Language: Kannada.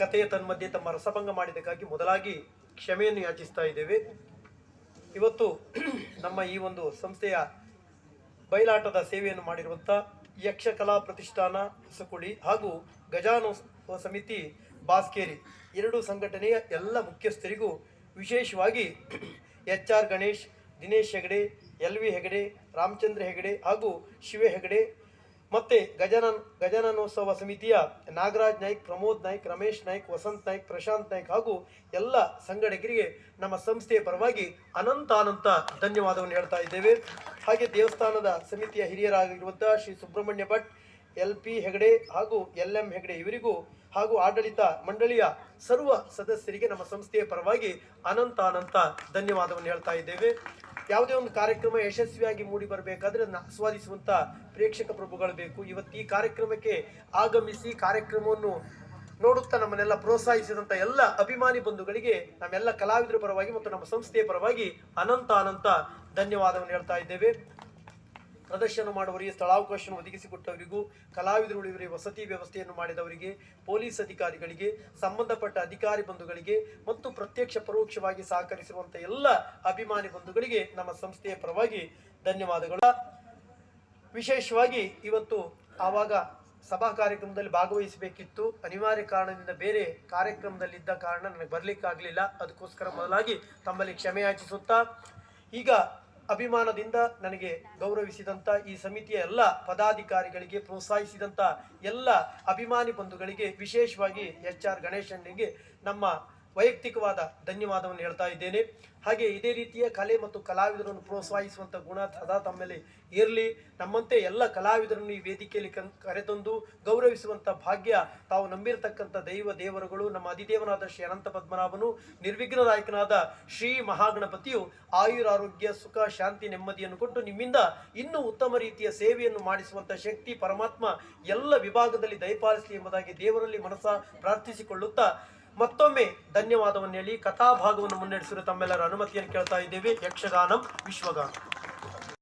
ಕಥೆಯ ತನ್ಮಧ್ಯೆ ತಮ್ಮ ರಸಭಂಗ ಮಾಡಿದ್ದಕ್ಕಾಗಿ ಮೊದಲಾಗಿ ಕ್ಷಮೆಯನ್ನು ಯಾಚಿಸ್ತಾ ಇದ್ದೇವೆ. ಇವತ್ತು ನಮ್ಮ ಈ ಒಂದು ಸಂಸ್ಥೆಯ ಬಯಲಾಟದ ಸೇವೆಯನ್ನು ಮಾಡಿರುವಂಥ ಯಕ್ಷಕಲಾ ಪ್ರತಿಷ್ಠಾನ ಹೊಸಕುಳಿ ಹಾಗೂ ಗಜಾನೋತ್ಸವ ಸಮಿತಿ ಬಾಸ್ಕೇರಿ ಎರಡು ಸಂಘಟನೆಯ ಎಲ್ಲ ಮುಖ್ಯಸ್ಥರಿಗೂ ವಿಶೇಷವಾಗಿ H R Ganesh, Dinesh Hegde, L V Hegde, Ramachandra Hegde ಹಾಗೂ ಶಿವ ಹೆಗಡೆ ಮತ್ತೆ ಗಜಾನನ್, ಗಜಾನನೋತ್ಸವ ಸಮಿತಿಯ ನಾಗರಾಜ್ ನಾಯ್ಕ್, ಪ್ರಮೋದ್ ನಾಯ್ಕ್, ರಮೇಶ್ ನಾಯ್ಕ್, ವಸಂತ್ ನಾಯ್ಕ್, ಪ್ರಶಾಂತ್ ನಾಯ್ಕ್ ಹಾಗೂ ಎಲ್ಲ ಸಂಘಟಕರಿಗೆ ನಮ್ಮ ಸಂಸ್ಥೆಯ ಪರವಾಗಿ ಅನಂತ ಅನಂತ ಧನ್ಯವಾದವನ್ನು ಹೇಳ್ತಾ ಇದ್ದೇವೆ. ಹಾಗೆ ದೇವಸ್ಥಾನದ ಸಮಿತಿಯ ಹಿರಿಯರಾಗಿರುವಂತಹ ಶ್ರೀ ಸುಬ್ರಹ್ಮಣ್ಯ ಭಟ್, ಎಲ್ ಪಿ ಹೆಗಡೆ ಹಾಗೂ ಎಲ್ ಎಂ ಹೆಗಡೆ ಇವರಿಗೂ ಹಾಗೂ ಆಡಳಿತ ಮಂಡಳಿಯ ಸರ್ವ ಸದಸ್ಯರಿಗೆ ನಮ್ಮ ಸಂಸ್ಥೆಯ ಪರವಾಗಿ ಅನಂತ ಅನಂತ ಧನ್ಯವಾದವನ್ನು ಹೇಳ್ತಾ ಇದ್ದೇವೆ. ಯಾವುದೇ ಒಂದು ಕಾರ್ಯಕ್ರಮ ಯಶಸ್ವಿಯಾಗಿ ಮೂಡಿ ಬರಬೇಕಾದ್ರೆ ಅದನ್ನು ಆಸ್ವಾದಿಸುವಂತ ಪ್ರೇಕ್ಷಕ ಪ್ರಭುಗಳು ಬೇಕು. ಇವತ್ತು ಈ ಕಾರ್ಯಕ್ರಮಕ್ಕೆ ಆಗಮಿಸಿ ಕಾರ್ಯಕ್ರಮವನ್ನು ನೋಡುತ್ತಾ ನಮ್ಮನ್ನೆಲ್ಲ ಪ್ರೋತ್ಸಾಹಿಸಿದಂತ ಎಲ್ಲ ಅಭಿಮಾನಿ ಬಂಧುಗಳಿಗೆ, ನಮ್ಮೆಲ್ಲ ಕಲಾವಿದರ ಪರವಾಗಿ ಮತ್ತು ನಮ್ಮ ಸಂಸ್ಥೆಯ ಪರವಾಗಿ ಅನಂತ ಅನಂತ ಧನ್ಯವಾದವನ್ನು ಹೇಳ್ತಾ ಇದ್ದೇವೆ. ಪ್ರದರ್ಶನ ಮಾಡುವವರಿಗೆ, ಸ್ಥಳಾವಕಾಶವನ್ನು ಒದಗಿಸಿಕೊಟ್ಟವರಿಗೂ ಕಲಾವಿದರು ಇವರಿಗೆ ವಸತಿ ವ್ಯವಸ್ಥೆಯನ್ನು ಮಾಡಿದವರಿಗೆ, ಪೊಲೀಸ್ ಅಧಿಕಾರಿಗಳಿಗೆ, ಸಂಬಂಧಪಟ್ಟ ಅಧಿಕಾರಿ ಬಂಧುಗಳಿಗೆ ಮತ್ತು ಪ್ರತ್ಯಕ್ಷ ಪರೋಕ್ಷವಾಗಿ ಸಹಕರಿಸಿರುವಂಥ ಎಲ್ಲ ಅಭಿಮಾನಿ ಬಂಧುಗಳಿಗೆ ನಮ್ಮ ಸಂಸ್ಥೆಯ ಪರವಾಗಿ ಧನ್ಯವಾದಗಳು. ವಿಶೇಷವಾಗಿ ಇವತ್ತು ಆವಾಗ ಸಭಾ ಕಾರ್ಯಕ್ರಮದಲ್ಲಿ ಭಾಗವಹಿಸಬೇಕಿತ್ತು. ಅನಿವಾರ್ಯ ಕಾರಣದಿಂದ ಬೇರೆ ಕಾರ್ಯಕ್ರಮದಲ್ಲಿದ್ದ ಕಾರಣ ನನಗೆ ಬರಲಿಕ್ಕಾಗಲಿಲ್ಲ. ಅದಕ್ಕೋಸ್ಕರ ಮೊದಲಾಗಿ ತಮ್ಮಲ್ಲಿ ಕ್ಷಮೆ ಯಾಚಿಸುತ್ತಾ, ಈಗ ಅಭಿಮಾನದಿಂದ ನನಗೆ ಗೌರವಿಸಿದಂಥ ಈ ಸಮಿತಿಯ ಎಲ್ಲ ಪದಾಧಿಕಾರಿಗಳಿಗೆ ಪ್ರೋತ್ಸಾಹಿಸಿದಂಥ ಎಲ್ಲ ಅಭಿಮಾನಿ ಬಂಧುಗಳಿಗೆ ವಿಶೇಷವಾಗಿ ಎಚ್ ಆರ್ ಗಣೇಶನಿಗೆ ನಮ್ಮ ವೈಯಕ್ತಿಕವಾದ ಧನ್ಯವಾದವನ್ನು ಹೇಳ್ತಾ ಇದ್ದೇನೆ. ಹಾಗೆ ಇದೇ ರೀತಿಯ ಕಲೆ ಮತ್ತು ಕಲಾವಿದರನ್ನು ಪ್ರೋತ್ಸಾಹಿಸುವಂಥ ಗುಣ ಸದಾ ತಮ್ಮಲ್ಲಿ ಇರಲಿ. ನಮ್ಮಂತೆ ಎಲ್ಲ ಕಲಾವಿದರನ್ನು ಈ ವೇದಿಕೆಯಲ್ಲಿ ಕನ್ ಕರೆತಂದು ಗೌರವಿಸುವಂಥ ಭಾಗ್ಯ ತಾವು ನಂಬಿರತಕ್ಕಂಥ ದೈವ ದೇವರುಗಳು, ನಮ್ಮ ಅಧಿದೇವನಾದ ಶ್ರೀ ಅನಂತ ಪದ್ಮನಾಭನು ನಿರ್ವಿಘ್ನದಾಯಕನಾದ ಶ್ರೀ ಮಹಾಗಣಪತಿಯು ಆಯುರಾರೋಗ್ಯ, ಸುಖ, ಶಾಂತಿ, ನೆಮ್ಮದಿಯನ್ನು ಕೊಟ್ಟು ನಿಮ್ಮಿಂದ ಇನ್ನೂ ಉತ್ತಮ ರೀತಿಯ ಸೇವೆಯನ್ನು ಮಾಡಿಸುವಂಥ ಶಕ್ತಿ, ಪರಮಾತ್ಮ ಎಲ್ಲ ವಿಭಾಗದಲ್ಲಿ ದಯಪಾಲಿಸಲಿ ಎಂಬುದಾಗಿ ದೇವರಲ್ಲಿ ಮನಸ್ಸ ಪ್ರಾರ್ಥಿಸಿಕೊಳ್ಳುತ್ತಾ ಮತ್ತೊಮ್ಮೆ ಧನ್ಯವಾದವನ್ನು ಹೇಳಿ ಕಥಾಭಾಗವನ್ನು ಮುನ್ನಡೆಸಿರುವ ತಮ್ಮೆಲ್ಲರ ಅನುಮತಿಯನ್ನು ಕೇಳ್ತಾ ಇದ್ದೇವೆ. ಯಕ್ಷಗಾನಂ ವಿಶ್ವಗಾನ.